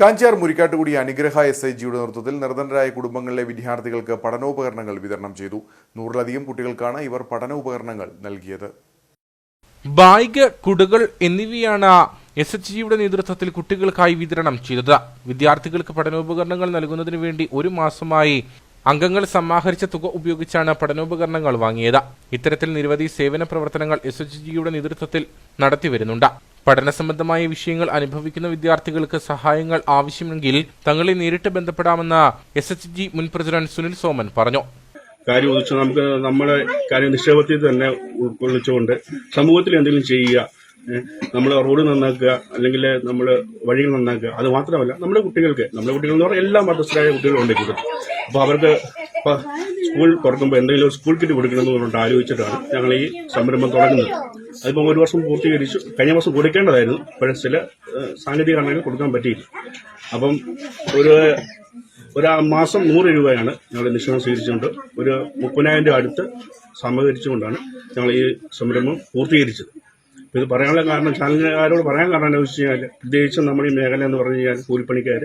കാഞ്ചാർ മുരിക്കാട്ടുകുടി അനുഗ്രഹ S I ജിയുടെ നേതൃത്വത്തിൽ നിർധനരായ കുടുംബങ്ങളിലെ വിദ്യാർത്ഥികൾക്ക് പഠനോപകരണങ്ങൾ വിതരണം ചെയ്തു. നൂറിലധികം കുട്ടികൾക്കാണ് ഇവർ പഠനോപകരണങ്ങൾ നൽകിയത്. ബായിക് കുടുകൾ എന്നിവയാണ് എസ് എച്ച് ജിയുടെ നേതൃത്വത്തിൽ കുട്ടികൾക്കായി വിതരണം ചെയ്തത്. വിദ്യാർത്ഥികൾക്ക് പഠനോപകരണങ്ങൾ നൽകുന്നതിന് വേണ്ടി ഒരു മാസമായി അംഗങ്ങൾ സമാഹരിച്ച തുക ഉപയോഗിച്ചാണ് പഠനോപകരണങ്ങൾ വാങ്ങിയത്. ഇത്തരത്തിൽ നിരവധി സേവന പ്രവർത്തനങ്ങൾ എസ് എച്ച് ജിയുടെ നേതൃത്വത്തിൽ നടത്തിവരുന്നുണ്ട്. പഠന സംബന്ധമായ വിഷയങ്ങൾ അനുഭവിക്കുന്ന വിദ്യാർത്ഥികൾക്ക് സഹായങ്ങൾ ആവശ്യമെങ്കിൽ തങ്ങളെ നേരിട്ട് ബന്ധപ്പെടാമെന്ന് എസ് എച്ച് ജി മുൻ പ്രസിഡന്റ് സുനിൽ സോമൻ പറഞ്ഞു. കാര്യം ഉദിച്ച് നമുക്ക് നമ്മളെ കാര്യം നിക്ഷേപത്തിൽ തന്നെ ഉൾക്കൊള്ളിച്ചുകൊണ്ട് സമൂഹത്തിൽ എന്തെങ്കിലും ചെയ്യുക നമ്മൾ റോഡ് നന്നാക്കുക അല്ലെങ്കിൽ നമ്മൾ വഴികൾ നന്നാക്കുക അത് മാത്രമല്ല നമ്മുടെ കുട്ടികൾക്ക് നമ്മുടെ കുട്ടികൾ എന്ന് പറഞ്ഞാൽ എല്ലാ മതസ്ഥരായ കുട്ടികളുണ്ട് ഉണ്ടെങ്കിൽ അപ്പോൾ അവർക്ക് സ്കൂൾ തുറക്കുമ്പോൾ എന്തെങ്കിലും സ്കൂൾ കിറ്റ് കൊടുക്കണമെന്ന് പറഞ്ഞിട്ട് ആലോചിച്ചിട്ടാണ് ഞങ്ങൾ ഈ സംരംഭം തുടങ്ങുന്നത്. അതിപ്പോൾ ഒരു വർഷം പൂർത്തീകരിച്ചു. കഴിഞ്ഞ വർഷം കൊടുക്കേണ്ടതായിരുന്നു. പക്ഷേ ചില സാങ്കേതിക കാരണങ്ങൾ കൊടുക്കാൻ പറ്റിയില്ല. അപ്പം ഒരു ഒരു മാസം നൂറ് രൂപയാണ് ഞങ്ങൾ നിക്ഷേപം സ്വീകരിച്ചുകൊണ്ട് ഒരു മുപ്പതിനായിരം രൂപ അടുത്ത് സമാഹരിച്ചുകൊണ്ടാണ് ഞങ്ങൾ ഈ സംരംഭം പൂർത്തീകരിച്ചത്. ഇത് പറയാനുള്ള കാരണം ചാനലുകാരോട് പറയാൻ കാരണം എന്താ വെച്ച് കഴിഞ്ഞാൽ പ്രത്യേകിച്ചും നമ്മുടെ ഈ മേഖല എന്ന് പറഞ്ഞു കഴിഞ്ഞാൽ കൂലിപ്പണിക്കാർ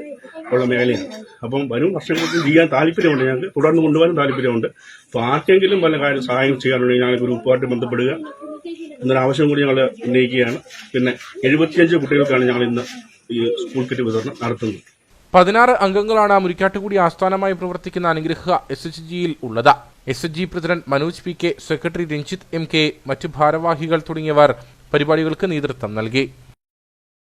ഉള്ള മേഖലയാണ്. അപ്പം വരും വർഷങ്ങൾക്ക് ചെയ്യാൻ താല്പര്യമുണ്ട് ഞങ്ങൾക്ക്. തുടർന്ന് കൊണ്ടുപോകാൻ താല്പര്യമുണ്ട്. അപ്പോൾ ആർക്കെങ്കിലും പല കാര്യം സഹായം ചെയ്യാനുണ്ടെങ്കിൽ ഞങ്ങൾ ഗ്രൂപ്പുമായിട്ട് ബന്ധപ്പെടുക. എന്നൊരു ആവശ്യം കൂടി ഞങ്ങൾ ഉന്നയിക്കുകയാണ്. പിന്നെ എഴുപത്തിയഞ്ച് കുട്ടികൾക്കാണ് ഞങ്ങൾ ഇന്ന് ഈ സ്കൂൾ കിറ്റ് വിതരണം നടത്തുന്നത്. പതിനാറ് അംഗങ്ങളാണ് മുരിക്കാട്ടുകുടി ആസ്ഥാനമായി പ്രവർത്തിക്കുന്ന അനുഗ്രഹ എസ് എച്ച് ജിയിൽ ഉള്ളത്. S H G president Manoj P K secretary Ranjith M K മറ്റു ഭാരവാഹികൾ തുടങ്ങിയവർ പരിപാടികൾക്ക് നേതൃത്വം നൽകി.